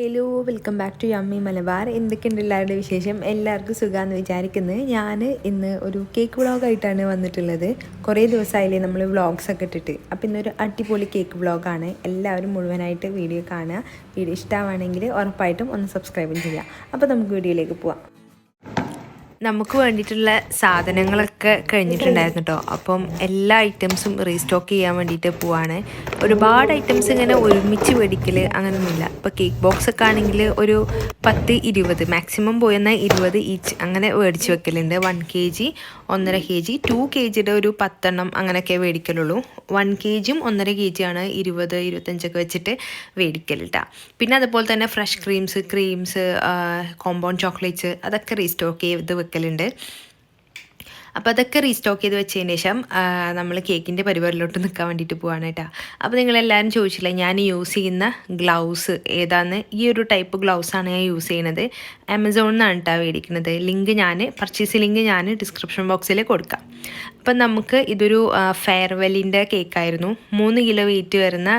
Hello welcome back to yummy Malabar എന്തൊക്കെയുണ്ട് എല്ലാവരുടെ വിശേഷം? എല്ലാവർക്കും സുഖമാണെന്ന് വിചാരിക്കുന്നത് ഞാൻ ഇന്ന് ഒരു കേക്ക് വ്ളോഗായിട്ടാണ് വന്നിട്ടുള്ളത്. കുറേ ദിവസമായില്ലേ നമ്മൾ വ്ളോഗ്സ് ഒക്കെ ഇട്ടിട്ട്. അപ്പോൾ ഇന്നൊരു അടിപൊളി കേക്ക് വ്ളോഗാണ് എല്ലാവരും മുഴുവനായിട്ട് വീഡിയോ കാണുക. വീഡിയോ ഇഷ്ടമാണെങ്കിൽ ഉറപ്പായിട്ടും ഒന്ന് സബ്സ്ക്രൈബും ചെയ്യുക. അപ്പോൾ നമുക്ക് വീഡിയോയിലേക്ക് പോവാം. നമുക്ക് വേണ്ടിയിട്ടുള്ള സാധനങ്ങളൊക്കെ കഴിഞ്ഞിട്ടുണ്ടായിരുന്നു കേട്ടോ അപ്പം എല്ലാ ഐറ്റംസും റീസ്റ്റോക്ക് ചെയ്യാൻ വേണ്ടിയിട്ട് പോവാണ്. ഒരുപാട് ഐറ്റംസ് ഇങ്ങനെ ഒരുമിച്ച് മേടിക്കൽ അങ്ങനെയൊന്നുമില്ല ഇപ്പോൾ കേക്ക് ബോക്സ് ഒക്കെ ആണെങ്കിൽ ഒരു പത്ത് ഇരുപത് മാക്സിമം പോയെന്നാൽ ഇരുപത് ഈച്ച് അങ്ങനെ മേടിച്ച് വെക്കലുണ്ട്. വൺ കെ ജി ഒന്നര കെ ജി ടു കെ ജിയുടെ ഒരു പത്തെണ്ണം അങ്ങനെയൊക്കെ മേടിക്കലുള്ളൂ. വൺ കെ ജിയും ഒന്നര കെ ജിയാണ് ഇരുപത് ഇരുപത്തഞ്ചൊക്കെ വെച്ചിട്ട് മേടിക്കൽ കേട്ടോ പിന്നെ അതുപോലെ തന്നെ fresh creams creams compound chocolates അതൊക്കെ റീസ്റ്റോക്ക് ചെയ്ത് വെക്കലുണ്ട്. അപ്പോൾ അതൊക്കെ റീസ്റ്റോക്ക് ചെയ്ത് വെച്ചതിന് ശേഷം നമ്മൾ കേക്കിന്റെ പരിപാടിയിലോട്ട് നിൽക്കാൻ വേണ്ടിയിട്ട് പോവാണ് കേട്ടോ. അപ്പോൾ നിങ്ങളെല്ലാവരും ചോദിച്ചില്ലേ ഞാൻ യൂസ് ചെയ്യുന്ന ഗ്ലൗസ് ഏതാന്ന്? ഈ ഒരു ടൈപ്പ് ഗ്ലൗസ് ആണ് ഞാൻ യൂസ് ചെയ്യുന്നത് ആമസോണിൽ നിന്നാണ് കേട്ടോ മേടിക്കുന്നത് ലിങ്ക് ഞാൻ പർച്ചേസ് ലിങ്ക് ഞാൻ ഡിസ്ക്രിപ്ഷൻ ബോക്സിൽ കൊടുക്കാം. അപ്പം നമുക്ക് ഇതൊരു ഫെയർവെല്ലിന്റെ കേക്കായിരുന്നു മൂന്ന് കിലോ വെയിറ്റ് വരുന്ന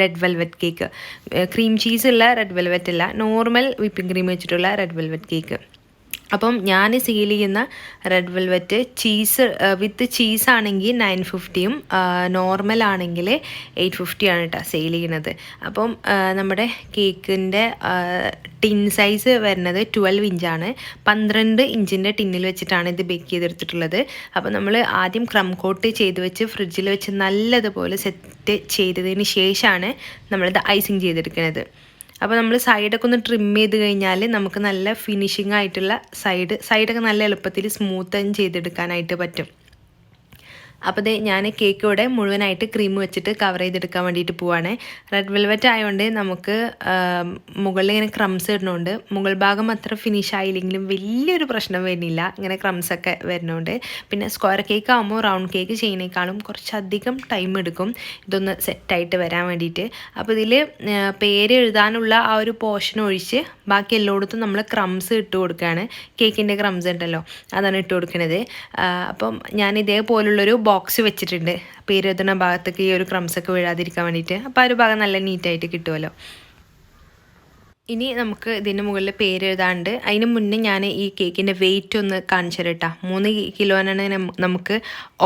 red velvet cake cream cheese ഉള്ള റെഡ് വെൽവെറ്റ് അല്ല നോർമൽ വിപ്പിംഗ് ക്രീം വെച്ചിട്ടുള്ള റെഡ് വെൽവെറ്റ് കേക്ക് അപ്പം ഞാൻ സീൽ ചെയ്യുന്ന red velvet cheese with cheese ആണെങ്കിൽ നയൻ ഫിഫ്റ്റിയും നോർമൽ ആണെങ്കിൽ എയ്റ്റ് ഫിഫ്റ്റിയാണ് കേട്ടോ സെയിൽ ചെയ്യുന്നത്. അപ്പം നമ്മുടെ കേക്കിന്റെ ടിൻ സൈസ് വരുന്നത് ട്വൽവ് ഇഞ്ചാണ് പന്ത്രണ്ട് ഇഞ്ചിന്റെ ടിന്നിൽ വെച്ചിട്ടാണ് ഇത് ബേക്ക് ചെയ്തെടുത്തിട്ടുള്ളത്. അപ്പം നമ്മൾ ആദ്യം ക്രം കോട്ട് ചെയ്ത് വെച്ച് ഫ്രിഡ്ജിൽ വെച്ച് നല്ലതുപോലെ സെറ്റ് ചെയ്തതിന് ശേഷമാണ് നമ്മളിത് ഐസിങ് ചെയ്തെടുക്കുന്നത്. അപ്പോൾ നമ്മൾ സൈഡൊക്കെ ഒന്ന് ട്രിം ചെയ്ത് കഴിഞ്ഞാൽ നമുക്ക് നല്ല ഫിനിഷിംഗ് ആയിട്ടുള്ള സൈഡ് സൈഡൊക്കെ നല്ല എളുപ്പത്തിൽ സ്മൂത്തൻ ചെയ്തെടുക്കാനായിട്ട് പറ്റും. അപ്പോൾ ഇത് ഞാൻ കേക്ക് ഇവിടെ മുഴുവനായിട്ട് ക്രീം വെച്ചിട്ട് കവർ ചെയ്തെടുക്കാൻ വേണ്ടിയിട്ട് പോവാണ്. റെഡ് വെൽവെറ്റ് ആയതുകൊണ്ട് നമുക്ക് മുകളിൽ ഇങ്ങനെ ക്രംസ് ഇടുന്നുണ്ട് മുകൾ ഭാഗം അത്ര ഫിനിഷ് ആയില്ലെങ്കിലും വലിയൊരു പ്രശ്നം വരുന്നില്ല. ഇങ്ങനെ ക്രംസ് ഒക്കെ വരുന്നുണ്ട്. പിന്നെ സ്ക്വയർ കേക്ക് ആകുമ്പോൾ റൗണ്ട് കേക്ക് ചെയ്യുന്നേക്കാളും കുറച്ചധികം ടൈം എടുക്കും. ഇതൊന്ന് സെറ്റായിട്ട് വരാൻ വേണ്ടിയിട്ട്. അപ്പോൾ ഇതിൽ പേര് എഴുതാനുള്ള ആ ഒരു പോർഷൻ ഒഴിച്ച് ബാക്കി എല്ലായിടത്തും നമ്മൾ ക്രംസ് ഇട്ട് കൊടുക്കുകയാണ് കേക്കിന്റെ ക്രംസ് ഉണ്ടല്ലോ അതാണ് ഇട്ട് കൊടുക്കുന്നത് അപ്പം ഞാൻ ഇതേപോലുള്ളൊരു ബോക്സ് വെച്ചിട്ടുണ്ട്. പേര് എഴുതുന്ന ഭാഗത്തേക്ക് ഈ ഒരു ക്രംസ് ഒക്കെ വീഴാതിരിക്കാൻ വേണ്ടിയിട്ട്. അപ്പോൾ ആ ഒരു ഭാഗം നല്ല നീറ്റായിട്ട് കിട്ടുമല്ലോ ഇനി നമുക്ക് ഇതിന് മുകളിൽ പേര് എഴുതാണ്ട്. അതിന് മുന്നേ ഞാൻ ഈ കേക്കിന്റെ വെയിറ്റ് ഒന്ന് കാണിച്ചു തരട്ടാ മൂന്ന് കിലോനാണ് നമുക്ക്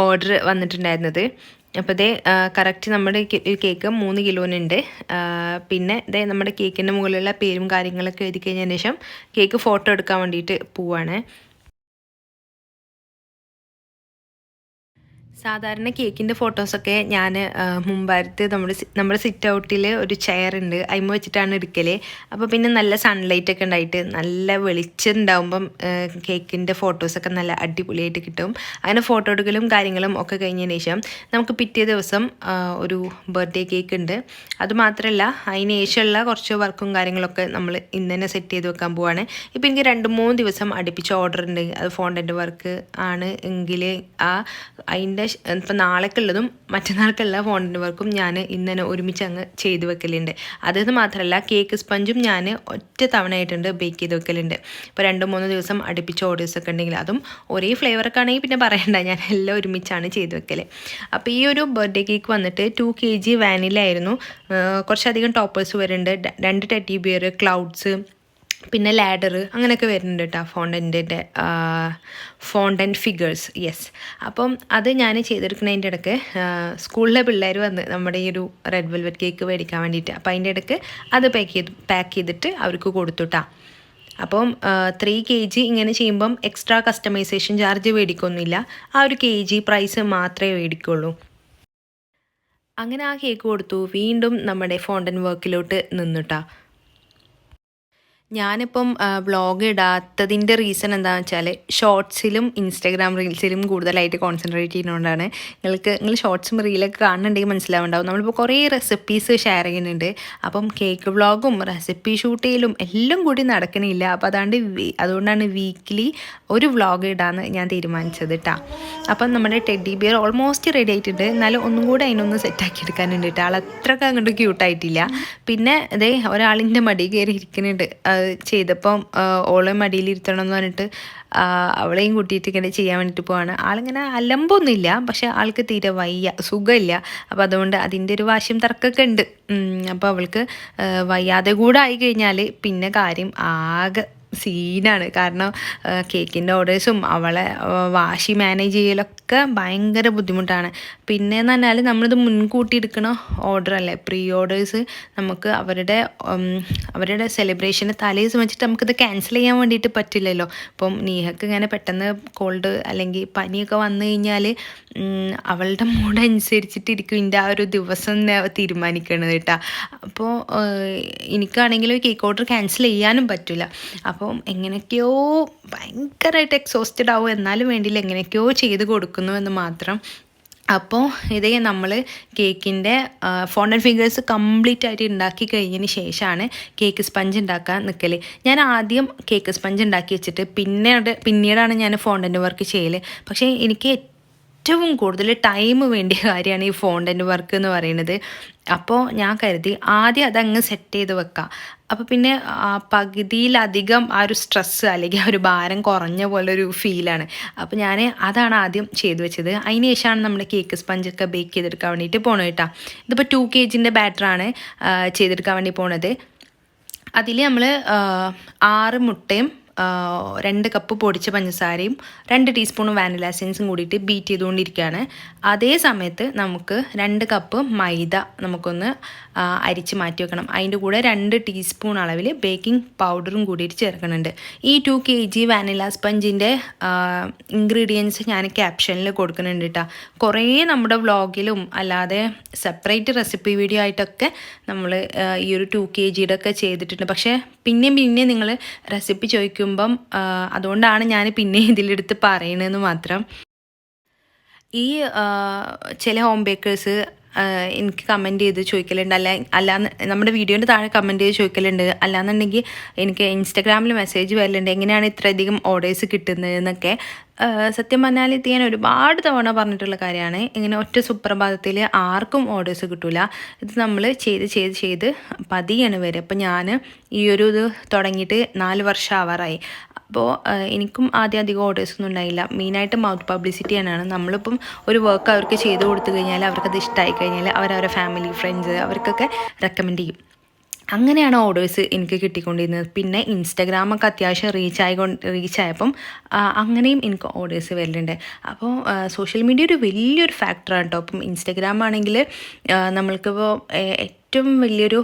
ഓർഡർ വന്നിട്ടുണ്ടായിരുന്നത്. അപ്പോൾ ഇതേ കറക്റ്റ് നമ്മുടെ കേക്ക് മൂന്ന് കിലോനുണ്ട് പിന്നെ ഇതേ നമ്മുടെ കേക്കിന്റെ മുകളിലുള്ള പേരും കാര്യങ്ങളൊക്കെ എഴുതി കഴിഞ്ഞതിന് ശേഷം കേക്ക് ഫോട്ടോ എടുക്കാൻ വേണ്ടിയിട്ട് പോവാണ്. സാധാരണ കേക്കിന്റെ ഫോട്ടോസൊക്കെ ഞാൻ മുമ്പായിരത്ത് നമ്മുടെ നമ്മുടെ സിറ്റ് ഔട്ടിൽ ഒരു ചെയർ ഉണ്ട്. അതിമ വെച്ചിട്ടാണ് എടുക്കൽ അപ്പോൾ പിന്നെ നല്ല സൺലൈറ്റ് ഒക്കെ ഉണ്ടായിട്ട് നല്ല വെളിച്ചം ഉണ്ടാകുമ്പം കേക്കിന്റെ ഫോട്ടോസൊക്കെ നല്ല അടിപൊളിയായിട്ട് കിട്ടും. അങ്ങനെ ഫോട്ടോ എടുക്കലും കാര്യങ്ങളും ഒക്കെ കഴിഞ്ഞതിന് ശേഷം നമുക്ക് പിറ്റേ ദിവസം ഒരു ബർത്ത്ഡേ കേക്ക് ഉണ്ട്. അതുമാത്രമല്ല അതിന് ശേഷമുള്ള കുറച്ച് വർക്കും കാര്യങ്ങളൊക്കെ നമ്മൾ ഇന്ന് തന്നെ സെറ്റ് ചെയ്ത് വെക്കാൻ പോവാണ്. ഇപ്പോൾ എനിക്ക് രണ്ട് മൂന്ന് ദിവസം അടുപ്പിച്ച് ഓർഡർ ഉണ്ട്. അത് ഫോണ്ടന്റ് വർക്ക് ആണ്. എങ്കിൽ ആ അതിന്റെ ഇപ്പം നാളേക്കുള്ളതും മറ്റന്നാൾക്കുള്ള ഫോണ്ടിന്റെ വർക്കും ഞാൻ ഇന്നലെ ഒരുമിച്ച് അങ്ങ് ചെയ്ത് വെക്കലുണ്ട്. അതെന്ന് മാത്രമല്ല കേക്ക് സ്പഞ്ചും ഞാൻ ഒറ്റ തവണയായിട്ടുണ്ട് ബേക്ക് ചെയ്ത് വെക്കലുണ്ട്. ഇപ്പോൾ രണ്ട് മൂന്ന് ദിവസം അടുപ്പിച്ച ഓർഡേഴ്സ് ഒക്കെ ഉണ്ടെങ്കിൽ അതും ഒരേ ഫ്ലേവറൊക്കെ ആണെങ്കിൽ പിന്നെ പറയണ്ട ഞാൻ എല്ലാം ഒരുമിച്ചാണ് ചെയ്ത് വെക്കൽ അപ്പോൾ ഈ ഒരു ബർത്ത്ഡേ കേക്ക് വന്നിട്ട് ടു കെ ജി വാനിലായിരുന്നു കുറച്ചധികം ടോപ്പേഴ്സ് വരുന്നുണ്ട്. രണ്ട് ടെറ്റി ബിയർ ക്ലൗഡ്സ് പിന്നെ ലാഡർ അങ്ങനെയൊക്കെ വരുന്നുണ്ട് കേട്ടോ ഫോണ്ടന്റെ ഫോണ്ടൻ ഫിഗേഴ്സ് യെസ് അപ്പം അത് ഞാൻ ചെയ്തെടുക്കുന്നതിന്റെ ഇടയ്ക്ക് സ്കൂളിലെ പിള്ളേർ വന്ന് നമ്മുടെ ഈ ഒരു റെഡ് വെൽവെറ്റ് കേക്ക് മേടിക്കാൻ വേണ്ടിയിട്ട് അപ്പോൾ അതിന്റെ ഇടയ്ക്ക് അത് പാക്ക് ചെയ്ത് പാക്ക് ചെയ്തിട്ട് അവർക്ക് കൊടുത്തുട്ടാ അപ്പം ത്രീ കെ ജി ഇങ്ങനെ ചെയ്യുമ്പം എക്സ്ട്രാ കസ്റ്റമൈസേഷൻ ചാർജ് മേടിക്കൊന്നുമില്ല. ആ ഒരു കെ ജി പ്രൈസ് മാത്രമേ മേടിക്കുള്ളൂ. അങ്ങനെ ആ കേക്ക് കൊടുത്തു. വീണ്ടും നമ്മുടെ ഫോണ്ടൻ വർക്കിലോട്ട് നിന്നിട്ടാ ഞാനിപ്പം വ്ളോഗ് ഇടാത്തതിന്റെ റീസൺ എന്താണെന്ന് വെച്ചാൽ ഷോർട്സിലും ഇൻസ്റ്റാഗ്രാം റീൽസിലും കൂടുതലായിട്ട് കോൺസെൻട്രേറ്റ് ചെയ്യുന്നതുകൊണ്ടാണ് നിങ്ങൾക്ക് നിങ്ങൾ ഷോർട്സും റീലൊക്കെ കാണുന്നുണ്ടെങ്കിൽ മനസ്സിലാവുണ്ടാവും. നമ്മളിപ്പോൾ കുറേ റെസിപ്പീസ് ഷെയർ ചെയ്യുന്നുണ്ട്. അപ്പം കേക്ക് വ്ളോഗും റെസിപ്പി ഷൂട്ട് ചെയ്യലും എല്ലാം കൂടി നടക്കണില്ല. അപ്പോൾ അതാണ്ട് അതുകൊണ്ടാണ് വീക്ക്ലി ഒരു വ്ളോഗ് ഇടാന്ന് ഞാൻ തീരുമാനിച്ചത് കേട്ടോ അപ്പം നമ്മുടെ ടെഡി ബിയർ ഓൾമോസ്റ്റ് റെഡി ആയിട്ടുണ്ട്. എന്നാലും ഒന്നും കൂടി അതിനൊന്ന് സെറ്റാക്കി എടുക്കാനുണ്ട് കേട്ടോ ആൾ അത്രയ്ക്ക് അങ്ങോട്ട് ക്യൂട്ടായിട്ടില്ല പിന്നെ അതേ ഒരാളിന്റെ മടി കയറി ഇരിക്കുന്നുണ്ട്. ചെയ്തപ്പം ഓളെ മടിയിൽ ഇരുത്തണം എന്ന് പറഞ്ഞിട്ട് അവളെയും കൂട്ടിയിട്ട് ഇങ്ങനെ ചെയ്യാൻ വേണ്ടിയിട്ട് പോവാണ്. ആളിങ്ങനെ അലമ്പൊന്നുമില്ല പക്ഷെ ആൾക്ക് തീരെ വയ്യ സുഖമില്ല. അപ്പോൾ അതുകൊണ്ട് അതിന്റെ ഒരു വാശ്യം തർക്കമൊക്കെ ഉണ്ട്. അപ്പോൾ അവൾക്ക് വയ്യാതെ കൂടെ ആയി കഴിഞ്ഞാൽ പിന്നെ കാര്യം ആകെ സീനാണ്. കാരണം കേക്കിന്റെ ഓർഡേഴ്സും അവളെ വാശി മാനേജ് ചെയ്യലൊക്കെ ഭയങ്കര ബുദ്ധിമുട്ടാണ്. പിന്നെ എന്ന് പറഞ്ഞാൽ നമ്മളിത് മുൻകൂട്ടി എടുക്കണ ഓർഡർ അല്ലേ? പ്രീ ഓർഡേഴ്സ് നമുക്ക് അവരുടെ അവരുടെ സെലിബ്രേഷന് തലേസ് വെച്ചിട്ട് നമുക്കിത് ക്യാൻസൽ ചെയ്യാൻ വേണ്ടിയിട്ട് പറ്റില്ലല്ലോ. ഇപ്പം നീഹക്ക് ഇങ്ങനെ പെട്ടെന്ന് കോൾഡ് അല്ലെങ്കിൽ പനിയൊക്കെ വന്നു കഴിഞ്ഞാൽ അവളുടെ മൂഡ് അനുസരിച്ചിട്ടിരിക്കും ഇതിന്റെ ആ ഒരു ദിവസം തീരുമാനിക്കണത് കേട്ടോ അപ്പോൾ എനിക്കാണെങ്കിൽ കേക്ക് ഓർഡർ ക്യാൻസൽ ചെയ്യാനും പറ്റില്ല അപ്പം എങ്ങനെയൊക്കെയോ ഭയങ്കരമായിട്ട് എക്സോസ്റ്റഡ് ആവും. എന്നാലും വേണ്ടിയില്ല എങ്ങനെയൊക്കെയോ ചെയ്ത് കൊടുക്കുന്നു. എന്ന് മാത്രം. അപ്പോൾ ഇതേ നമ്മൾ കേക്കിന്റെ ഫോണ്ടൻ ഫിംഗേഴ്സ് കംപ്ലീറ്റ് ആയിട്ട് ഉണ്ടാക്കി കഴിഞ്ഞതിന് ശേഷമാണ് കേക്ക് സ്പഞ്ച് ഉണ്ടാക്കാൻ നിൽക്കൽ ഞാൻ ആദ്യം കേക്ക് സ്പഞ്ച് ഉണ്ടാക്കി വെച്ചിട്ട് പിന്നീട് പിന്നീടാണ് ഞാൻ ഫോണ്ടന്റ് വർക്ക് ചെയ്യൽ പക്ഷേ എനിക്ക് ഏറ്റവും കൂടുതൽ ടൈം വേണ്ടിയ കാര്യമാണ് ഈ ഫോണ്ടന്റ് വർക്ക് എന്ന് പറയുന്നത്. അപ്പോൾ ഞാൻ കരുതി ആദ്യം അതങ്ങ് സെറ്റ് ചെയ്ത് വെക്കാം. അപ്പോൾ പിന്നെ പകുതിയിലധികം ആ ഒരു സ്ട്രെസ്സ് അല്ലെങ്കിൽ ആ ഒരു ഭാരം കുറഞ്ഞ പോലെ ഒരു ഫീലാണ് അപ്പോൾ ഞാൻ അതാണ് ആദ്യം ചെയ്ത് വെച്ചത്. അതിന് ശേഷമാണ് നമ്മുടെ കേക്ക് സ്പഞ്ചൊക്കെ ബേക്ക് ചെയ്തെടുക്കാൻ വേണ്ടിയിട്ട് പോകണം കേട്ടോ ഇതിപ്പോൾ ടു കെ ജിന്റെ ബാറ്ററാണ് ചെയ്തെടുക്കാൻ വേണ്ടി പോണത്. അതിൽ നമ്മൾ ആറ് മുട്ടയും രണ്ട് കപ്പ് പൊടിച്ച പഞ്ചസാരയും രണ്ട് ടീസ്പൂൺ വാനില എസൻസും കൂടിയിട്ട് ബീറ്റ് ചെയ്തുകൊണ്ടിരിക്കുകയാണ്. അതേ സമയത്ത് നമുക്ക് രണ്ട് കപ്പ് മൈദ നമുക്കൊന്ന് അരിച്ച് മാറ്റി വെക്കണം. അതിന്റെ കൂടെ രണ്ട് ടീസ്പൂൺ അളവിൽ ബേക്കിംഗ് പൗഡറും കൂടിയിട്ട് ചേർക്കുന്നുണ്ട്. ഈ ടു കെ ജി വാനില സ്പഞ്ചിന്റെ ഇൻഗ്രീഡിയൻസ് ഞാൻ ക്യാപ്ഷനിൽ കൊടുക്കുന്നുണ്ട് കേട്ടോ കുറേ നമ്മുടെ വ്ളോഗിലും അല്ലാതെ സെപ്പറേറ്റ് റെസിപ്പി വീഡിയോ ആയിട്ടൊക്കെ നമ്മൾ ഈ ഒരു ടു കെ ജിയുടെ ഒക്കെ ചെയ്തിട്ടുണ്ട്. പക്ഷേ പിന്നെയും പിന്നെയും നിങ്ങൾ റെസിപ്പി ചോദിക്കുമ്പം ആ, അതുകൊണ്ടാണ് ഞാൻ പിന്നെ ഇതിലെടുത്ത് പറയണതെന്ന് മാത്രം. ഈ ചില ഹോം ബേക്കേഴ്സ് എനിക്ക് കമന്റ് ചെയ്ത് ചോദിക്കലുണ്ട്. അല്ല അല്ലാന്ന് നമ്മുടെ വീഡിയോന്റെ താഴെ കമന്റ് ചെയ്ത് ചോദിക്കലുണ്ട്. അല്ലാന്നുണ്ടെങ്കിൽ എനിക്ക് ഇൻസ്റ്റാഗ്രാമിൽ മെസ്സേജ് വരലുണ്ട്. എങ്ങനെയാണ് ഇത്രയധികം ഓർഡേഴ്സ് കിട്ടുന്നത് എന്നൊക്കെ സത്യം പറഞ്ഞാൽ ഇത് ഞാൻ ഒരുപാട് തവണ പറഞ്ഞിട്ടുള്ള കാര്യമാണ്. ഇങ്ങനെ ഒറ്റ സുപ്രഭാതത്തിൽ ആർക്കും ഓർഡേഴ്സ് കിട്ടില്ല ഇത് നമ്മൾ ചെയ്ത് ചെയ്ത് ചെയ്ത് പതിയാണ് വരെ. അപ്പോൾ ഞാൻ ഈ ഒരു ഇത് തുടങ്ങിയിട്ട് നാല് വർഷം ആവാറായി. അപ്പോൾ എനിക്കും ആദ്യം അധികം ഓർഡേഴ്സ് ഒന്നും ഉണ്ടായില്ല. മെയിനായിട്ട് മൗത്ത് പബ്ലിസിറ്റി തന്നെയാണ്. നമ്മളിപ്പം ഒരു വർക്ക് അവർക്ക് ചെയ്ത് കൊടുത്തു കഴിഞ്ഞാൽ അവർക്കത് ഇഷ്ടമായി കഴിഞ്ഞാൽ അവരവരുടെ ഫാമിലി ഫ്രണ്ട്സ് അവർക്കൊക്കെ റെക്കമെൻഡ് ചെയ്യും. അങ്ങനെയാണ് ഓർഡേഴ്സ് എനിക്ക് കിട്ടിക്കൊണ്ടിരുന്നത്. പിന്നെ ഇൻസ്റ്റാഗ്രാമൊക്കെ അത്യാവശ്യം റീച്ച് ആയിക്കൊണ്ട് റീച്ച് ആയപ്പം അങ്ങനെയും എനിക്ക് ഓർഡേഴ്സ് വരലുണ്ട്. അപ്പോൾ സോഷ്യൽ മീഡിയ ഒരു വലിയൊരു ഫാക്ടറാണ് കേട്ടോ അപ്പം ഇൻസ്റ്റാഗ്രാം ആണെങ്കിൽ നമ്മൾക്കിപ്പോൾ ഏറ്റവും വലിയൊരു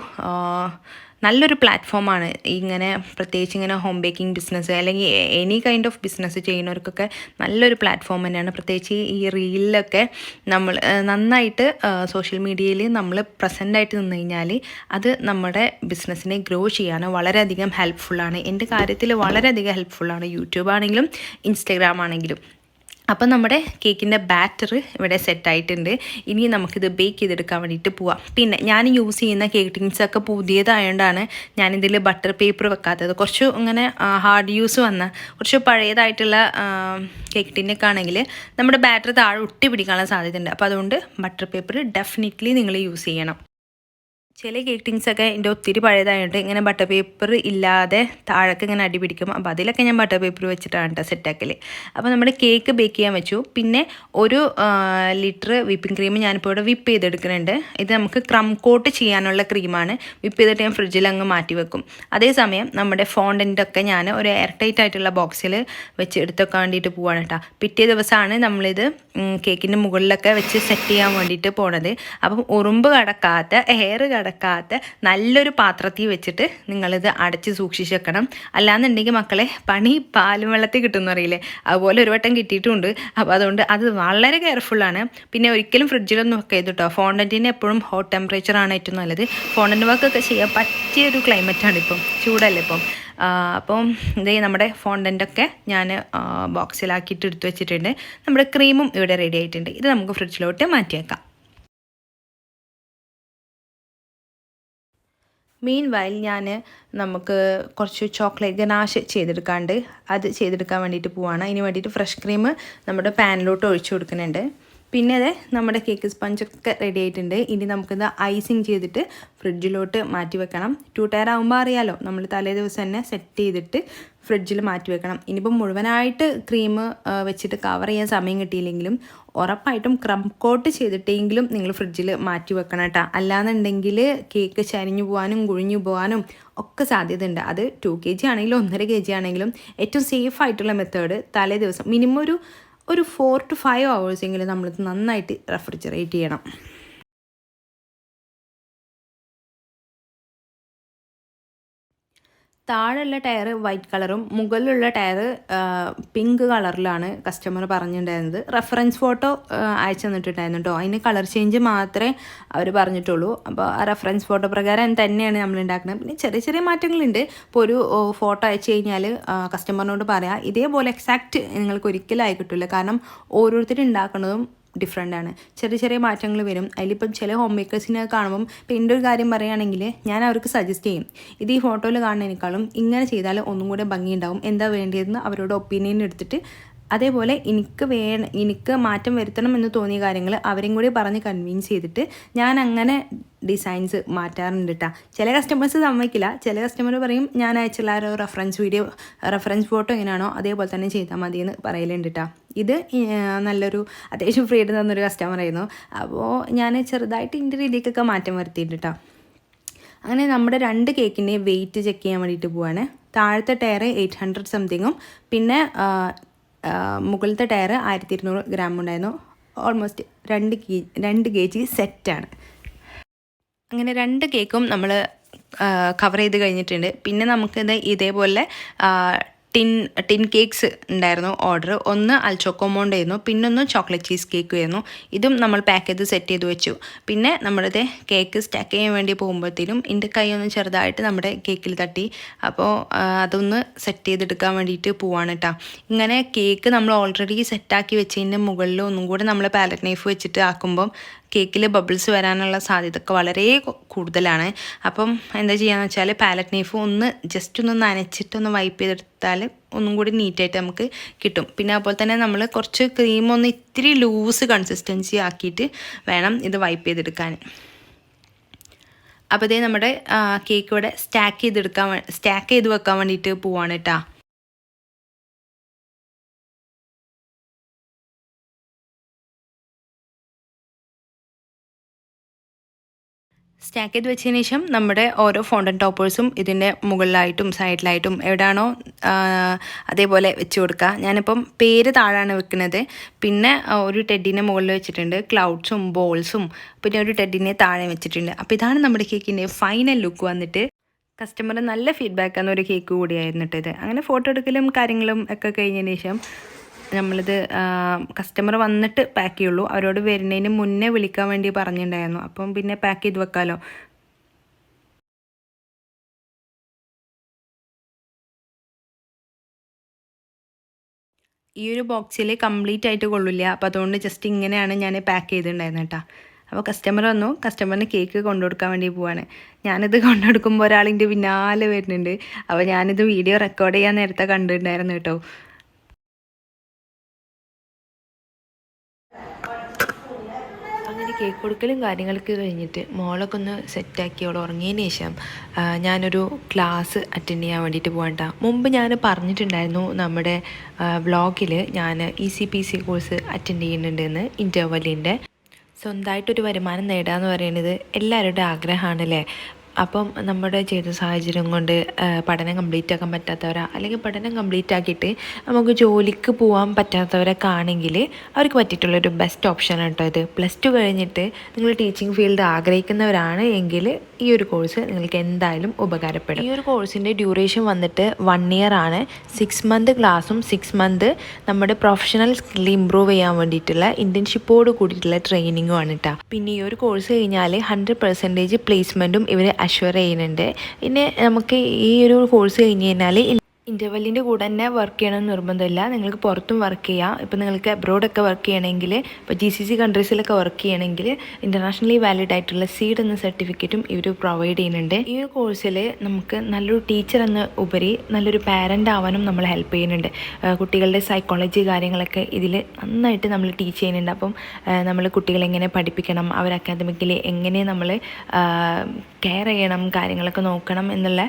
നല്ലൊരു പ്ലാറ്റ്ഫോമാണ് ഇങ്ങനെ പ്രത്യേകിച്ച് ഇങ്ങനെ ഹോം ബേക്കിംഗ് ബിസിനസ് അല്ലെങ്കിൽ എനി കൈൻഡ് ഓഫ് ബിസിനസ് ചെയ്യുന്നവർക്കൊക്കെ നല്ലൊരു പ്ലാറ്റ്ഫോം തന്നെയാണ്. പ്രത്യേകിച്ച് ഈ റീലിലൊക്കെ നമ്മൾ നന്നായിട്ട് സോഷ്യൽ മീഡിയയിൽ നമ്മൾ പ്രസന്റ് ആയിട്ട് നിന്ന് കഴിഞ്ഞാൽ അത് നമ്മുടെ ബിസിനസ്സിനെ ഗ്രോ ചെയ്യാൻ വളരെയധികം ഹെൽപ്ഫുള്ളാണ് എന്റെ കാര്യത്തിൽ വളരെയധികം ഹെൽപ്ഫുള്ളാണ് യൂട്യൂബ് ആണെങ്കിലും ഇൻസ്റ്റഗ്രാം ആണെങ്കിലും. അപ്പം നമ്മുടെ കേക്കിന്റെ ബാറ്റർ ഇവിടെ സെറ്റായിട്ടുണ്ട് ഇനി നമുക്കിത് ബേക്ക് ചെയ്തെടുക്കാൻ വേണ്ടിയിട്ട് പോവാം. പിന്നെ ഞാൻ യൂസ് ചെയ്യുന്ന കേക്ക് ഒക്കെ പുതിയതായതുകൊണ്ടാണ് ഞാനിതിൽ ബട്ടർ പേപ്പർ വെക്കാത്തത്. കുറച്ച് ഇങ്ങനെ ഹാർഡ് യൂസ് വന്ന കുറച്ച് പഴയതായിട്ടുള്ള കേക്ക് ടിന്നൊക്കെ ആണെങ്കിൽ നമ്മുടെ ബാറ്റർ താഴെ ഒട്ടി പിടിക്കാനുള്ള സാധ്യതയുണ്ട്. അപ്പോൾ അതുകൊണ്ട് ബട്ടർ പേപ്പർ ഡെഫിനറ്റ്ലി നിങ്ങൾ യൂസ് ചെയ്യണം. ചില കേക്ക് ടിൻസ് ഒക്കെ എന്റെ ഒത്തിരി പഴയതായിട്ട് ഇങ്ങനെ ബട്ടർ പേപ്പർ ഇല്ലാതെ താഴേക്ക് ഇങ്ങനെ അടി പിടിക്കും. അപ്പോൾ അതിലൊക്കെ ഞാൻ ബട്ടർ പേപ്പർ വെച്ചിട്ടാണ് കേട്ടോ സെറ്റാക്കൽ അപ്പോൾ നമ്മൾ കേക്ക് ബേക്ക് ചെയ്യാൻ വെച്ചു. പിന്നെ ഒരു ലിറ്റർ വിപ്പിംഗ് ക്രീം ഞാനിപ്പോൾ ഇവിടെ വിപ്പ് ചെയ്തെടുക്കുന്നുണ്ട്. ഇത് നമുക്ക് ക്രം കോട്ട് ചെയ്യാനുള്ള ക്രീമാണ് വിപ്പ് ചെയ്തിട്ട് ഞാൻ ഫ്രിഡ്ജിൽ അങ്ങ് മാറ്റി വെക്കും. അതേസമയം നമ്മുടെ ഫോണ്ടന്റൊക്കെ ഞാൻ ഒരു എയർ ടൈറ്റ് ആയിട്ടുള്ള ബോക്സിൽ വെച്ച് എടുത്തൊക്കെ വേണ്ടിയിട്ട് പോവാണ് കേട്ടോ പിറ്റേ ദിവസമാണ് നമ്മളിത് കേക്കിന്റെ മുകളിലൊക്കെ വെച്ച് സെറ്റ് ചെയ്യാൻ വേണ്ടിയിട്ട് പോണത്. അപ്പം ഉറുമ്പ് കടക്കാത്ത എയർ കടക്കാത്ത നല്ലൊരു പാത്രത്തിൽ വെച്ചിട്ട് നിങ്ങളിത് അടച്ച് സൂക്ഷിച്ച് വെക്കണം അല്ലാന്നുണ്ടെങ്കിൽ മക്കളെ പണി പാലും വെള്ളത്തിൽ കിട്ടുമെന്ന് അറിയില്ലേ അതുപോലെ ഒരു വട്ടം കിട്ടിയിട്ടുണ്ട്. അപ്പോൾ അതുകൊണ്ട് അത് വളരെ കെയർഫുള്ളാണ് പിന്നെ ഒരിക്കലും ഫ്രിഡ്ജിലൊന്നും വെക്കരുത് ചെയ്തിട്ടോ ഫോണ്ടന്റിന് എപ്പോഴും ഹോട്ട് ടെമ്പറേച്ചറാണ് ഏറ്റവും നല്ലത്. ഫോണ്ടന്റ് വർക്കൊക്കെ ചെയ്യാൻ പറ്റിയ ഒരു ക്ലൈമറ്റാണ് ഇപ്പം. ചൂടല്ലേ ഇപ്പം. അപ്പം ഇതേ നമ്മുടെ ഫോണ്ടന്റൊക്കെ ഞാൻ ബോക്സിലാക്കിയിട്ട് എടുത്തു വെച്ചിട്ടുണ്ട്. നമ്മുടെ ക്രീമും ഇവിടെ റെഡി ആയിട്ടുണ്ട്. ഇത് നമുക്ക് ഫ്രിഡ്ജിലോട്ട് മാറ്റി മീൻ വയൽ ഞാൻ നമുക്ക് കുറച്ച് ചോക്ലേറ്റ് ഗനാഷ് ചെയ്തെടുക്കാണ്ട് അത് ചെയ്തെടുക്കാൻ വേണ്ടിയിട്ട് പോവാണ്. അതിന് വേണ്ടിയിട്ട് ഫ്രഷ് ക്രീം നമ്മുടെ പാനിലോട്ട് ഒഴിച്ചു കൊടുക്കുന്നുണ്ട്. പിന്നെ അതെ നമ്മുടെ കേക്ക് സ്പഞ്ചൊക്കെ റെഡി ആയിട്ടുണ്ട്. ഇനി നമുക്കിത് ഐസിങ് ചെയ്തിട്ട് ഫ്രിഡ്ജിലോട്ട് മാറ്റി വെക്കണം. ടു ടയർ ആകുമ്പോൾ അറിയാലോ നമ്മൾ തലേ ദിവസം തന്നെ സെറ്റ് ചെയ്തിട്ട് ഫ്രിഡ്ജിൽ മാറ്റി വെക്കണം. ഇനിയിപ്പം മുഴുവനായിട്ട് ക്രീം വെച്ചിട്ട് കവർ ചെയ്യാൻ സമയം കിട്ടിയില്ലെങ്കിലും ഉറപ്പായിട്ടും ക്രം കോട്ട് ചെയ്തിട്ടെങ്കിലും നിങ്ങൾ ഫ്രിഡ്ജിൽ മാറ്റി വെക്കണം കേട്ടോ. അല്ലാന്നുണ്ടെങ്കിൽ കേക്ക് ചരിഞ്ഞു പോകാനും കുഴിഞ്ഞു പോകാനും ഒക്കെ സാധ്യതയുണ്ട്. അത് ടു കെ ജി ആണെങ്കിലും ഒന്നര കെ ജി ആണെങ്കിലും ഏറ്റവും സേഫ് ആയിട്ടുള്ള മെത്തേഡ് തലേ ദിവസം മിനിമം ഒരു ഒരു ഫോർ ടു ഫൈവ് എങ്കിലും നമ്മളിത് നന്നായിട്ട് റെഫ്രിജറേറ്റ് ചെയ്യണം. താഴെയുള്ള ടയർ വൈറ്റ് കളറും മുകളിലുള്ള ടയർ പിങ്ക് കളറിലാണ് കസ്റ്റമർ പറഞ്ഞിട്ടുണ്ടായിരുന്നത്. റെഫറൻസ് ഫോട്ടോ അയച്ചു തന്നിട്ടുണ്ടായിരുന്നു കേട്ടോ അതിന് കളർ ചേഞ്ച് മാത്രമേ അവർ പറഞ്ഞിട്ടുള്ളൂ. അപ്പോൾ ആ റെഫറൻസ് ഫോട്ടോ പ്രകാരം തന്നെയാണ് നമ്മൾ ഉണ്ടാക്കുന്നത്. പിന്നെ ചെറിയ ചെറിയ മാറ്റങ്ങളുണ്ട്. ഇപ്പോൾ ഒരു ഫോട്ടോ അയച്ചു കഴിഞ്ഞാൽ കസ്റ്റമറിനോട് പറയാം ഇതേപോലെ എക്സാക്റ്റ് നിങ്ങൾക്ക് ഒരിക്കലും കിട്ടില്ല കാരണം ഓരോരുത്തരും ഉണ്ടാക്കുന്നതും ഡിഫറെന്റ് ആണ്. ചെറിയ ചെറിയ മാറ്റങ്ങൾ വരും. അതിലിപ്പം ചില ഹോം മേക്കേഴ്സിനെ കാണുമ്പം ഇപ്പം എന്റെ ഒരു കാര്യം പറയുകയാണെങ്കിൽ ഞാൻ അവർക്ക് സജസ്റ്റ് ചെയ്യും. ഇത് ഈ ഫോട്ടോയിൽ കാണുന്നതിനേക്കാളും ഇങ്ങനെ ചെയ്താൽ ഒന്നും കൂടെ ഭംഗിയുണ്ടാവും. എന്താ വേണ്ടതെന്ന് അവരോട് ഒപ്പീനിയൻ എടുത്തിട്ട് അതേപോലെ എനിക്ക് വേ എനിക്ക് മാറ്റം വരുത്തണം എന്ന് തോന്നിയ കാര്യങ്ങൾ അവരെയും കൂടി പറഞ്ഞ് കൺവിൻസ് ചെയ്തിട്ട് ഞാൻ അങ്ങനെ ഡിസൈൻസ് മാറ്റാറുണ്ട് കേട്ടോ ചില കസ്റ്റമേഴ്സ് സമ്മതിക്കില്ല. ചില കസ്റ്റമർ പറയും ഞാൻ അയച്ചുള്ള ഒരു റെഫറൻസ് വീഡിയോ റെഫറൻസ് ഫോട്ടോ എങ്ങനെയാണോ അതേപോലെ തന്നെ ചെയ്താൽ മതി എന്ന് പറയലുണ്ട് കേട്ടോ ഇത് നല്ലൊരു അത്യാവശ്യം ഫ്രീഡം തന്നൊരു കസ്റ്റമർ ആയിരുന്നു. അപ്പോൾ ഞാൻ ചെറുതായിട്ട് ഇതിന്റെ രീതിക്കൊക്കെ മാറ്റം വരുത്തിയിട്ടുണ്ട് കേട്ടോ അങ്ങനെ നമ്മുടെ രണ്ട് കേക്കിന്റെ വെയിറ്റ് ചെക്ക് ചെയ്യാൻ വേണ്ടിയിട്ട് പോവാണ്. താഴത്തെ ടയർ എയ്റ്റ് ഹൺഡ്രഡ് സംതിങ്ങും പിന്നെ മുകളിലത്തെ ടയർ ആയിരത്തി ഇരുന്നൂറ് ഗ്രാം ഉണ്ടായിരുന്നു. ഓൾമോസ്റ്റ് രണ്ട് കെ രണ്ട് കെ ജി സെറ്റാണ് അങ്ങനെ രണ്ട് കേക്കും നമ്മൾ കവർ ചെയ്ത് കഴിഞ്ഞിട്ടുണ്ട്. പിന്നെ നമുക്കിത് ഇതേപോലെ ടിൻ ടിൻ കേക്ക്സ് ഉണ്ടായിരുന്നു ഓർഡർ. ഒന്ന് അൽച്ചോക്കോമോണ്ട് ആയിരുന്നു പിന്നൊന്ന് ചോക്ലേറ്റ് ചീസ് കേക്ക് ആയിരുന്നു. ഇതും നമ്മൾ പാക്ക് ചെയ്ത് സെറ്റ് ചെയ്ത് വെച്ചു. പിന്നെ നമ്മുടെ കേക്ക് സ്റ്റാക്ക് ചെയ്യാൻ വേണ്ടി പോകുമ്പോഴത്തേനും എന്റെ കൈ ഒന്ന് ചെറുതായിട്ട് നമ്മുടെ കേക്കിൽ തട്ടി. അപ്പോൾ അതൊന്ന് സെറ്റ് ചെയ്തെടുക്കാൻ വേണ്ടിയിട്ട് പോവാണ് കേട്ടോ ഇങ്ങനെ കേക്ക് നമ്മൾ ഓൾറെഡി സെറ്റാക്കി വെച്ചതിന്റെ മുകളിൽ ഒന്നും കൂടെ നമ്മൾ പാലറ്റ് നൈഫ് വെച്ചിട്ട് ആക്കുമ്പം കേക്കിൽ ബബിൾസ് വരാനുള്ള സാധ്യത വളരെ കൂടുതലാണ്. അപ്പം എന്താ ചെയ്യുകയെന്ന് വെച്ചാൽ പാലറ്റ് നൈഫ് ഒന്ന് ജസ്റ്റ് ഒന്ന് നനച്ചിട്ടൊന്ന് വൈപ്പ് ചെയ്തെടുത്താൽ ഒന്നും കൂടി നീറ്റായിട്ട് നമുക്ക് കിട്ടും. പിന്നെ അതുപോലെ തന്നെ നമ്മൾ കുറച്ച് ക്രീം ഒന്ന് ഇത്തിരി ലൂസ് കൺസിസ്റ്റൻസി ആക്കിയിട്ട് വേണം ഇത് വൈപ്പ് ചെയ്തെടുക്കാൻ. അപ്പോൾ ഇതേ നമ്മുടെ കേക്ക് ഇവിടെ സ്റ്റാക്ക് ചെയ്തെടുക്കാൻ സ്റ്റാക്ക് ചെയ്ത് വെക്കാൻ വേണ്ടിയിട്ട് പോവാണ് കേട്ടോ സ്റ്റാക്ക് ചെയ്ത് വെച്ചതിന് ശേഷം നമ്മുടെ ഓരോ ഫോണ്ടൻ ടോപ്പേഴ്സും ഇതിന്റെ മുകളിലായിട്ടും സൈഡിലായിട്ടും എവിടെയാണോ അതേപോലെ വെച്ച് കൊടുക്കുക. ഞാനിപ്പം പേര് താഴാണ് വെക്കുന്നത്. പിന്നെ ഒരു ടെഡിനെ മുകളിൽ വെച്ചിട്ടുണ്ട്. ക്ലൗഡ്സും ബോൾസും പിന്നെ ഒരു ടെഡിനെ താഴെ വെച്ചിട്ടുണ്ട്. അപ്പോൾ ഇതാണ് നമ്മുടെ കേക്കിന്റെ ഫൈനൽ ലുക്ക് വന്നിട്ട്. കസ്റ്റമർ നല്ല ഫീഡ്ബാക്ക് ആണ് ഒരു കേക്ക് കൂടിയായിരുന്നു ഇത്. അങ്ങനെ ഫോട്ടോ എടുക്കലും കാര്യങ്ങളും ഒക്കെ കഴിഞ്ഞതിന് ശേഷം നമ്മളിത് കസ്റ്റമർ വന്നിട്ട് പാക്ക് ചെയ്യുള്ളൂ. അവരോട് വരുന്നതിന് മുന്നേ വിളിക്കാൻ വേണ്ടി പറഞ്ഞിട്ടുണ്ടായിരുന്നു. അപ്പം പിന്നെ പാക്ക് ചെയ്ത് വെക്കാമല്ലോ ഈ ഒരു ബോക്സിൽ കംപ്ലീറ്റ് ആയിട്ട് കൊള്ളില്ല. അപ്പോൾ അതുകൊണ്ട് ജസ്റ്റ് ഇങ്ങനെയാണ് ഞാൻ പാക്ക് ചെയ്തിട്ടുണ്ടായിരുന്നത് കേട്ടോ. അപ്പോൾ കസ്റ്റമർ വന്നു. കസ്റ്റമറിന് കേക്ക് കൊണ്ടു കൊടുക്കാൻ വേണ്ടി പോവാണ്. ഞാനിത് കൊണ്ടുകൊടുക്കുമ്പോൾ ഒരാളിന്റെ പിന്നാലെ വരുന്നുണ്ട്. അപ്പോൾ ഞാനിത് വീഡിയോ റെക്കോർഡ് ചെയ്യാൻ നേരത്തെ കണ്ടിട്ടുണ്ടായിരുന്നു കേട്ടോ. കേക്ക് കൊടുക്കലും കാര്യങ്ങളൊക്കെ കഴിഞ്ഞിട്ട് മോളൊക്കെ ഒന്ന് സെറ്റാക്കി അവൾ ഉറങ്ങിയതിന് ശേഷം ഞാനൊരു ക്ലാസ് അറ്റൻഡ് ചെയ്യാൻ വേണ്ടിയിട്ട് പോകണ്ട മുമ്പ് ഞാൻ പറഞ്ഞിട്ടുണ്ടായിരുന്നു നമ്മുടെ വ്ളോഗിൽ ഞാൻ E C P C course attend ചെയ്യുന്നുണ്ടെന്ന് ഇന്റർവലിന്റെ സ്വന്തമായിട്ടൊരു വരുമാനം നേടുക എന്ന് പറയുന്നത് എല്ലാവരുടെ ആഗ്രഹമാണല്ലേ? അപ്പം നമ്മുടെ ചെയ്ത സാഹചര്യം കൊണ്ട് പഠനം കംപ്ലീറ്റ് ആക്കാൻ പറ്റാത്തവരാ അല്ലെങ്കിൽ പഠനം കംപ്ലീറ്റ് ആക്കിയിട്ട് നമുക്ക് ജോലിക്ക് പോകാൻ പറ്റാത്തവരൊക്കെ ആണെങ്കിൽ അവർക്ക് പറ്റിയിട്ടുള്ളൊരു ബെസ്റ്റ് ഓപ്ഷൻ കേട്ടോ ഇത്. പ്ലസ് ടു കഴിഞ്ഞിട്ട് നിങ്ങൾ ടീച്ചിങ് ഫീൽഡ് ആഗ്രഹിക്കുന്നവരാണ് എങ്കിൽ ഈ ഒരു കോഴ്സ് നിങ്ങൾക്ക് എന്തായാലും ഉപകാരപ്പെടും. ഈ ഒരു കോഴ്സിന്റെ ഡ്യൂറേഷൻ വന്നിട്ട് വൺ ഇയർ ആണ്. സിക്സ് മന്ത് ക്ലാസ്സും സിക്സ് മന്ത് നമ്മുടെ പ്രൊഫഷണൽ സ്കിൽ ഇമ്പ്രൂവ് ചെയ്യാൻ വേണ്ടിയിട്ടുള്ള ഇന്റേൺഷിപ്പോട് കൂടിയിട്ടുള്ള ട്രെയിനിങ്ങും ആണ് കേട്ടോ പിന്നെ ഈ ഒരു കോഴ്സ് കഴിഞ്ഞാൽ ഹൺഡ്രഡ് പെർസെന്റേജ് പ്ലേസ്മെന്റും ഇവർ അഷ്വർ ചെയ്യുന്നുണ്ട്. പിന്നെ നമുക്ക് ഈ ഒരു കോഴ്സ് കഴിഞ്ഞ് കഴിഞ്ഞാൽ ഇന്റർവെല്ലിന്റെ കൂടെ തന്നെ വർക്ക് ചെയ്യണമെന്ന് നിർബന്ധമില്ല. നിങ്ങൾക്ക് പുറത്തും വർക്ക് ചെയ്യാം. ഇപ്പോൾ നിങ്ങൾക്ക് അബ്രോഡൊക്കെ വർക്ക് ചെയ്യണമെങ്കിൽ ഇപ്പോൾ ജി സി സി കൺട്രീസിലൊക്കെ വർക്ക് ചെയ്യണമെങ്കിൽ ഇന്റർനാഷണലി വാലിഡ് ആയിട്ടുള്ള സീഡ് എന്ന സർട്ടിഫിക്കറ്റും ഇവർ പ്രൊവൈഡ് ചെയ്യുന്നുണ്ട്. ഈ ഒരു കോഴ്സിൽ നമുക്ക് നല്ലൊരു ടീച്ചർ എന്ന ഉപരി നല്ലൊരു പാരന്റ് ആവാനും നമ്മൾ ഹെൽപ്പ് ചെയ്യുന്നുണ്ട്. കുട്ടികളുടെ സൈക്കോളജി കാര്യങ്ങളൊക്കെ ഇതിൽ നന്നായിട്ട് നമ്മൾ ടീച്ച് ചെയ്യുന്നുണ്ട്. അപ്പം നമ്മൾ കുട്ടികളെ എങ്ങനെ പഠിപ്പിക്കണം അവർ അക്കാദമിക്കലി എങ്ങനെ നമ്മൾ കെയർ ചെയ്യണം കാര്യങ്ങളൊക്കെ നോക്കണം എന്നുള്ള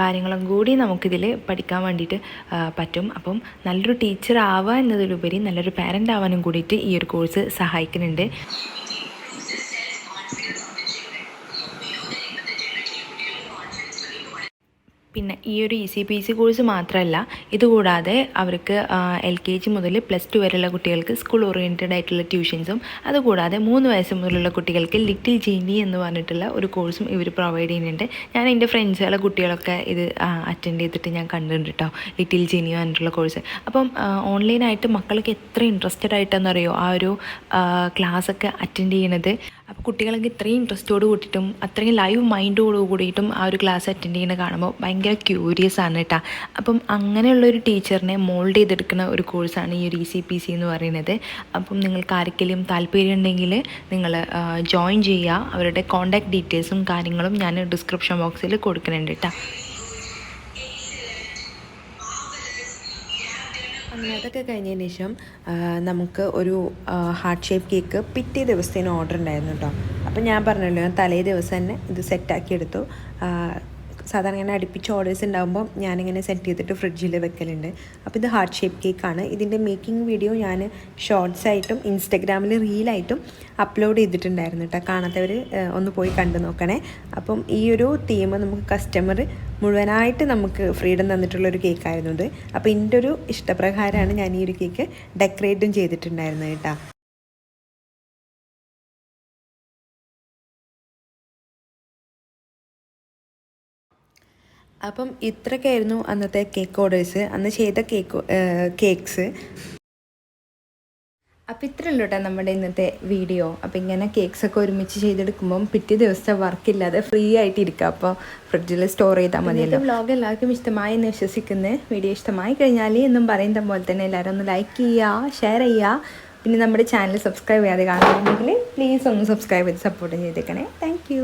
കാര്യങ്ങളും കൂടി നമുക്കിതിൽ പഠിക്കാൻ വേണ്ടിയിട്ട് പറ്റും. അപ്പം നല്ലൊരു ടീച്ചർ ആവുക എന്നതിലുപരി നല്ലൊരു പാരന്റ് ആവാനും കൂടിയിട്ട് ഈ ഒരു കോഴ്സ് സഹായിക്കുന്നുണ്ട് പിന്നെ ഈ ഒരു E C P C course മാത്രമല്ല ഇതുകൂടാതെ അവർക്ക് എൽ കെ ജി മുതൽ പ്ലസ് ടു വരെയുള്ള കുട്ടികൾക്ക് സ്കൂൾ ഓറിയന്റഡ് ആയിട്ടുള്ള ട്യൂഷൻസും അതുകൂടാതെ മൂന്ന് വയസ്സ് മുതലുള്ള കുട്ടികൾക്ക് ലിറ്റിൽ ജീനി എന്ന് പറഞ്ഞിട്ടുള്ള ഒരു കോഴ്സും ഇവർ പ്രൊവൈഡ് ചെയ്യുന്നുണ്ട്. ഞാൻ എന്റെ ഫ്രണ്ട്സുകളെ കുട്ടികളൊക്കെ ഇത് അറ്റൻഡ് ചെയ്തിട്ട് ഞാൻ കണ്ടിട്ടുണ്ട് ലിറ്റിൽ ജീനി പറഞ്ഞിട്ടുള്ള കോഴ്സ് അപ്പം ഓൺലൈനായിട്ട് മക്കൾക്ക് എത്ര ഇൻട്രസ്റ്റഡ് ആയിട്ടെന്നറിയോ? ആ ഒരു ക്ലാസ്സൊക്കെ അറ്റൻഡ് ചെയ്യണത്? അപ്പോൾ കുട്ടികൾക്ക് ഇത്രയും ഇൻട്രസ്റ്റോട് കൂട്ടിയിട്ടും അത്രയും ലൈവ് മൈൻഡോട് കൂടിയിട്ടും ആ ഒരു ക്ലാസ് അറ്റൻഡ് ചെയ്യുന്ന കാണുമ്പോൾ ഭയങ്കര ക്യൂരിയസ് ആണ് കേട്ടോ അപ്പം അങ്ങനെയുള്ളൊരു ടീച്ചറിനെ മോൾഡ് ചെയ്തെടുക്കുന്ന ഒരു കോഴ്സാണ് ഈ ഒരു ഇ സി പി സി എന്ന് പറയുന്നത്. അപ്പം നിങ്ങൾക്ക് ആർക്കെങ്കിലും താല്പര്യം ഉണ്ടെങ്കിൽ നിങ്ങൾ ജോയിൻ ചെയ്യുക. അവരുടെ കോൺടാക്ട് ഡീറ്റെയിൽസും കാര്യങ്ങളും ഞാൻ ഡിസ്ക്രിപ്ഷൻ ബോക്സിൽ കൊടുക്കുന്നുണ്ട് കേട്ടോ അങ്ങനെ അതൊക്കെ കഴിഞ്ഞതിന് ശേഷം നമുക്ക് ഒരു ഹാർട്ട് ഷേപ്പ് കേക്ക് പിറ്റേ ദിവസത്തേന് ഓർഡർ ഉണ്ടായിരുന്നു കേട്ടോ അപ്പം ഞാൻ പറഞ്ഞല്ലോ ഞാൻ തലേ ദിവസം തന്നെ ഇത് സെറ്റാക്കി എടുത്തു. സാധാരണ ഇങ്ങനെ അടുപ്പിച്ച് ഓർഡേഴ്സ് ഉണ്ടാകുമ്പോൾ ഞാനിങ്ങനെ സെറ്റ് ചെയ്തിട്ട് ഫ്രിഡ്ജിൽ വെക്കലുണ്ട്. അപ്പോൾ ഇത് ഹാർട്ട് ഷേപ്പ് കേക്കാണ് ഇതിന്റെ മേക്കിംഗ് വീഡിയോ ഞാൻ ഷോർട്സ് ആയിട്ടും ഇൻസ്റ്റഗ്രാമിൽ റീലായിട്ടും അപ്ലോഡ് ചെയ്തിട്ടുണ്ടായിരുന്നു കേട്ടോ കാണാത്തവർ ഒന്ന് പോയി കണ്ടു നോക്കണേ. അപ്പം ഈ ഒരു തീം നമുക്ക് കസ്റ്റമർ മുഴുവനായിട്ട് നമുക്ക് ഫ്രീഡം തന്നിട്ടുള്ളൊരു കേക്കായിരുന്നു അപ്പോൾ എന്റെ ഒരു ഇഷ്ടപ്രകാരമാണ് ഞാൻ ഈ ഒരു കേക്ക് ഡെക്കറേറ്റും ചെയ്തിട്ടുണ്ടായിരുന്നത് കേട്ടോ അപ്പം ഇത്രയൊക്കെയായിരുന്നു അന്നത്തെ കേക്ക് ഓർഡേഴ്സ് അന്ന് ചെയ്ത കേക്ക് കേക്ക്സ് അപ്പം ഇത്രേ ഉള്ളൂ കേട്ടോ നമ്മുടെ ഇന്നത്തെ വീഡിയോ അപ്പം ഇങ്ങനെ കേക്ക്സ് ഒക്കെ ഒരുമിച്ച് ചെയ്തെടുക്കുമ്പം പിറ്റേ ദിവസത്തെ വർക്കില്ലാതെ ഫ്രീ ആയിട്ട് ഇരിക്കുക. അപ്പോൾ ഫ്രിഡ്ജിൽ സ്റ്റോർ ചെയ്താൽ മതിയല്ലോ. വ്ളോഗ് എല്ലാവർക്കും ഇഷ്ടമായി എന്ന് വിശ്വസിക്കുന്നത് വീഡിയോ ഇഷ്ടമായി കഴിഞ്ഞാൽ എന്നും പറയുന്ന പോലെ തന്നെ എല്ലാവരും ഒന്ന് ലൈക്ക് ചെയ്യുക ഷെയർ ചെയ്യുക. പിന്നെ നമ്മുടെ ചാനൽ സബ്സ്ക്രൈബ് ചെയ്യാതെ കാണുന്നുണ്ടെങ്കിൽ പ്ലീസ് ഒന്ന് സബ്സ്ക്രൈബ് ചെയ്ത് സപ്പോർട്ട് ചെയ്തേക്കണേ. താങ്ക്